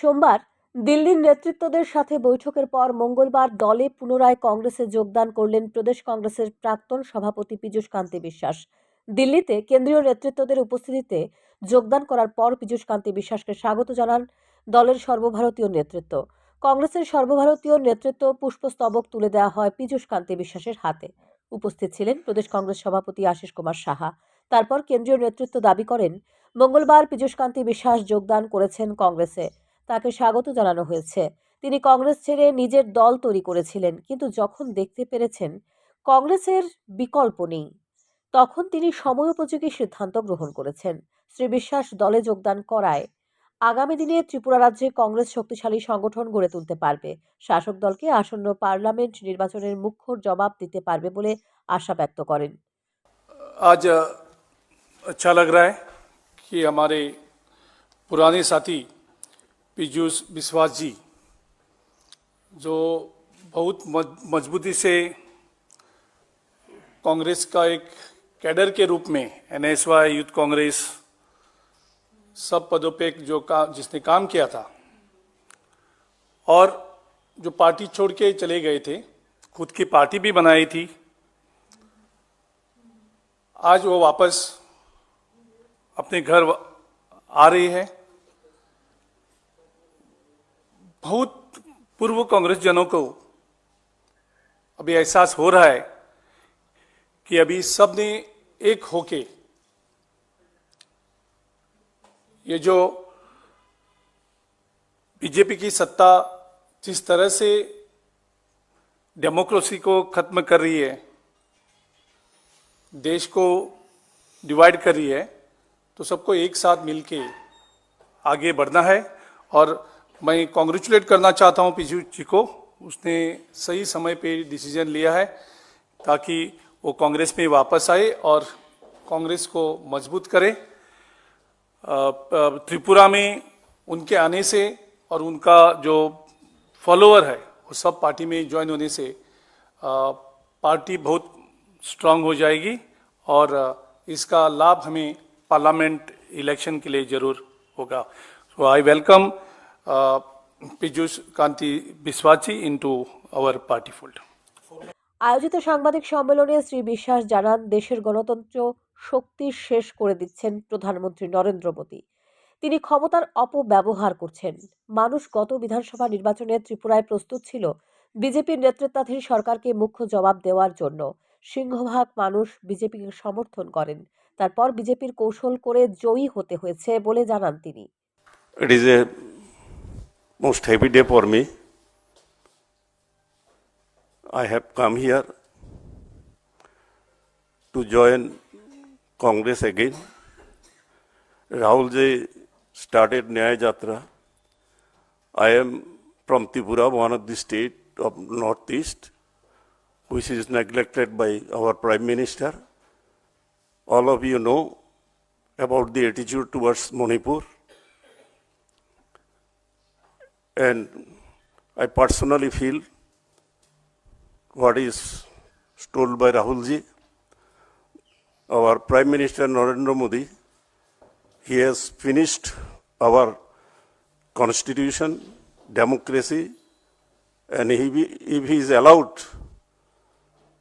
সোমবার দিল্লির নেতৃত্বদের সাথে বৈঠকের পর মঙ্গলবার দলে পুনরায় কংগ্রেসে যোগদান করলেন প্রদেশ কংগ্রেসের প্রাক্তন সভাপতি পীযূষ কান্তি বিশ্বাস। দিল্লিতে কেন্দ্রীয় নেতৃত্বদের উপস্থিতিতে যোগদান করার পর পীযূষ কান্তি বিশ্বাসকে স্বাগত জানান দলের সর্বভারতীয় নেতৃত্ব। কংগ্রেসের সর্বভারতীয় নেতৃত্ব পুষ্পস্তবক তুলে দেওয়া হয় পীযূষ কান্তি বিশ্বাসের হাতে। উপস্থিত ছিলেন প্রদেশ কংগ্রেস সভাপতি আশিস কুমার সাহা। তারপর কেন্দ্রীয় নেতৃত্ব দাবি করেন, মঙ্গলবার পীযূষ কান্তি বিশ্বাস যোগদান করেছেন কংগ্রেসে। তাকে স্বাগত জানানো হয়েছে তিনি কংগ্রেস ছেড়ে নিজের দল তৈরি করেছিলেন কিন্তু যখন দেখতে পেরেছেন কংগ্রেসের বিকল্প নেই তখন তিনি সময়োপযোগী সিদ্ধান্ত গ্রহণ করেছেন শ্রী বিশ্বাস দলে যোগদান করায় আগামী দিনে ত্রিপুরা রাজ্যে কংগ্রেস শক্তিশালী সংগঠন গড়ে তুলতে পারবে শাসক দলকে আসন্ন পার্লামেন্ট নির্বাচনের মুখ্য জবাব দিতে পারবে বলে আশা ব্যক্ত করেন आज अ, अच्छा लग रहा है कि हमारे पुराने साथी पीयूष विश्वास जी, जो बहुत मजबूती से कांग्रेस का एक कैडर के रूप में एनएसवाई यूथ कांग्रेस, सब पदों पे जो का, जिसने काम किया था, और जो पार्टी छोड़ के चले गए थे, खुद की पार्टी भी बनाई थी, आज वो वापस अपने घर आ रही है। बहुत पूर्व कांग्रेस जनों को अभी एहसास हो रहा है कि अभी सबने एक होके ये जो बीजेपी की सत्ता जिस तरह से डेमोक्रेसी को खत्म कर रही है, देश को डिवाइड कर रही है तो सबको एक साथ मिलके आगे बढ़ना है और मैं कॉन्ग्रेचुलेट करना चाहता हूँ पीयूष जी को। उसने सही समय पे डिसीज़न लिया है ताकि वो कांग्रेस में वापस आए और कांग्रेस को मज़बूत करे। त्रिपुरा में उनके आने से और उनका जो फॉलोअर है, वो सब पार्टी में ज्वाइन होने से पार्टी बहुत स्ट्रांग हो जाएगी और इसका लाभ हमें पार्लियामेंट इलेक्शन के लिए ज़रूर होगा। सो आई वेलकम পীযুষ কান্তি বিশ্বাসী ইন্টু আওয়ার পার্টি ফোল্ড আয়োজিত সাংবাদিক সম্মেলনে শ্রী বিশ্বাস জানান দেশের গণতন্ত্র শক্তি শেষ করে দিচ্ছেন প্রধানমন্ত্রী নরেন্দ্র মোদী। তিনি ক্ষমতার অপব্যবহার করছেন। মানুষ গত বিধানসভা নির্বাচনে ত্রিপুরায় প্রস্তুত ছিল বিজেপির নেতৃত্বাধীন সরকারকে মুখ্য জবাব দেওয়ার জন্য। সিংহভাগ মানুষ বিজেপিকে সমর্থন করেন। তারপর বিজেপির কৌশল করে জয়ী হতে হয়েছে বলে জানান তিনি। Most happy day for me. I have come here to join Congress again. Rahul ji started Nyaya Jatra. I am from Tripura, one of the state of Northeast, which is neglected by our Prime Minister. All of you know about the attitude towards Manipur. And I personally feel what is told by Rahul ji. Our Prime Minister Narendra Modi, he has finished our constitution, democracy, and if he is allowed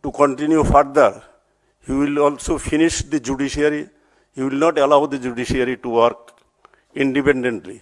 to continue further, he will also finish the judiciary. He will not allow the judiciary to work independently.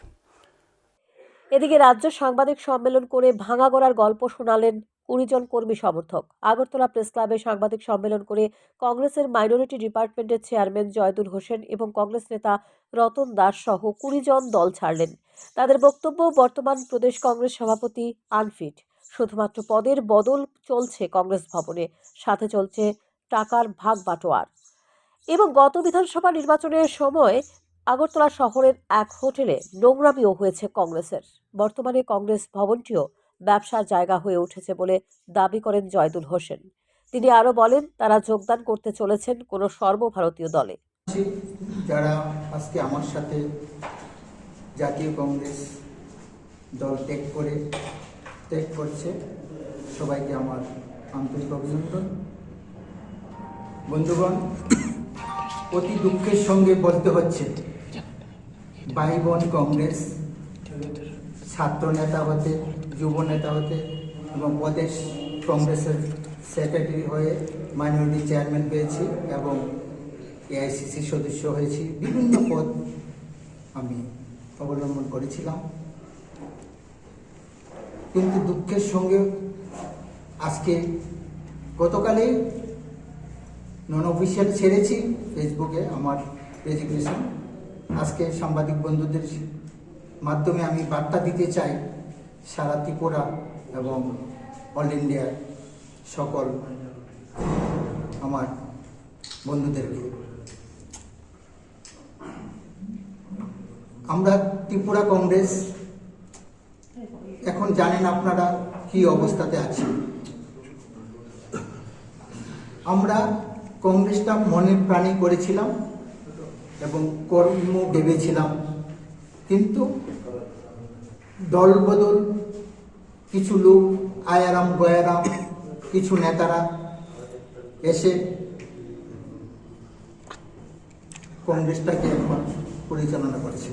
এদিকে রাজ্য সাংবাদিক সম্মেলন করে ভাঙা গড়ার গল্প শোনালেন কুড়ি জন কর্মী সমর্থক। আগরতলা প্রেস ক্লাবে সাংবাদিক সম্মেলন করে কংগ্রেসের মাইনরিটি ডিপার্টমেন্টের চেয়ারম্যান জয়দুল হোসেন এবং কংগ্রেস নেতা রতন দাস সহ কুড়ি জন দল ছাড়লেন। তাদের বক্তব্য, বর্তমান প্রদেশ কংগ্রেস সভাপতি আনফিট। শুধুমাত্র পদের বদল চলছে কংগ্রেস ভবনে, সাথে চলছে টাকার ভাগ বাটোয়ার। এবং গত বিধানসভা নির্বাচনের সময় আগরতলা শহরের এক হোটেলে নোংরামিও হয়েছে কংগ্রেসের। বর্তমানে কংগ্রেস ভবনটিও ব্যবসার জায়গা হয়ে উঠেছে বলে দাবি করেন জয়দুল হোসেন। তিনি আরও বলেন, তারা যোগদান করতে চলেছেন কোনো সর্বভারতীয় দলে। যারা আজকে আমার সাথে জাতীয় কংগ্রেস দল ত্যাগ করে, ত্যাগ করছে, সবাইকে আমার আন্তরিক অভিনন্দন। বন্ধুগণ, অতি দুঃখের সঙ্গে বলতে হচ্ছে ভাই বোন কংগ্রেস ছাত্র নেতা হতে যুব নেতা হতে এবং প্রদেশ কংগ্রেসের সেক্রেটারি হয়ে মাইনরিটি চেয়ারম্যান পেয়েছি এবং এআইসিসি সদস্য হয়েছি। বিভিন্ন পদ আমি অবলম্বন করেছিলাম। কিন্তু দুঃখের সঙ্গে আজকে গতকালেই নন অফিসিয়াল ছেড়েছি ফেসবুকে আমার রেজিগনেশন আজকে সাংবাদিক বন্ধুদের মাধ্যমে আমি বার্তা দিতে চাই সারা ত্রিপুরা এবং অল ইন্ডিয়ার সকল আমার বন্ধুদেরকে। আমরা ত্রিপুরা কংগ্রেস, এখন জানেন আপনারা কি অবস্থাতে আছি। আমরা কংগ্রেসটা মনের প্রাণী করেছিলাম। এবং কর্ম ভেবেছিলাম। কিন্তু দল বদল, কিছু লোক আয়ারাম গয়ারাম, কিছু নেতারা এসে কংগ্রেসটাকে এখন পরিচালনা করেছে।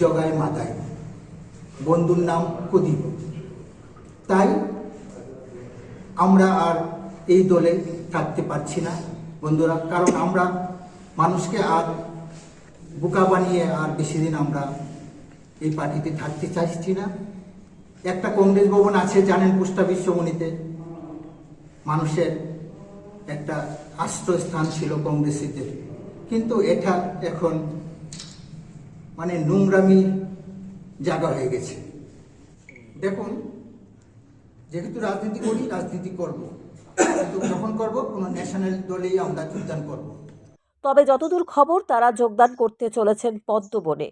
জগায় মাথায় বন্ধুর নাম কুদীপ। তাই আমরা আর এই দলে থাকতে পারছি না বন্ধুরা, কারণ আমরা মানুষকে আর বোকা বানিয়ে আর বেশি দিন আমরা এই পার্টিতে থাকতে চাইছি না। একটা কংগ্রেস ভবন আছে, জানেন পুষ্টা বিশ্বমণিতে। মানুষের একটা আশ্রয়স্থান ছিল কংগ্রেসীদের। কিন্তু এটা এখন মানে নোংরামি জায়গা হয়ে গেছে। দেখুন, যেহেতু রাজনীতি করি, রাজনীতি করব। কিন্তু যখন করব, কোনো ন্যাশনাল দলেই আমরা যোগদান করব। তবে যতদূর খবর তারা যোগদান করতে চলেছেন পদ্মবনে।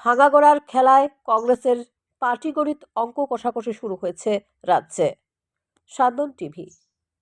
ভাঙাগড়ার খেলায় কংগ্রেসের পার্টিগণিত অঙ্ক কষাকষি শুরু হয়েছে রাজ্যে। সান্দন টিভি